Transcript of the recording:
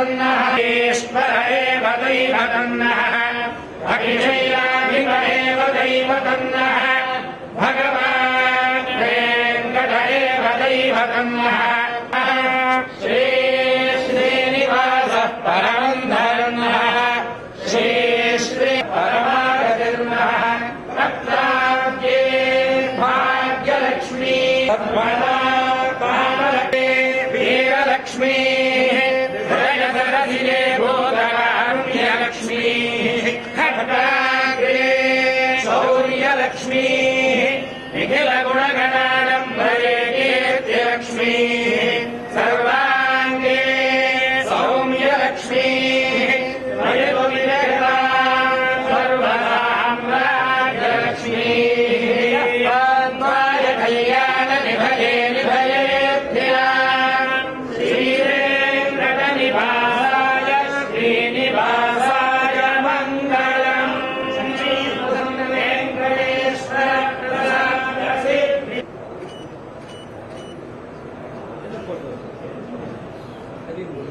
तन्नः ईश्वर एव दैवतन्नः अक्षयाधिप एव दैवतन्नः भगवान् वेङ्कट एव दैवतन्नः श्रीश्रीनिवासः परमम् धर्मः श्रीश्री परमागतिर्मः तत्राब्दे भाग्यलक्ष्मी तद्वदा कामलक्ष्मी वीरलक्ष्मी हृदयधरधिरे बोधकारुण्यलक्ष्मी खट्टाग्रे शौर्यलक्ष्मी निखिलगुणगणाडम्बरे कीर्तिलक्ष्मी सर्वाङ्गे सौम्यलक्ष्मी वयगुविजयता सर्वसाम्राज्यलक्ष्मी पद्माय कल्याण निभये 或者还得努力。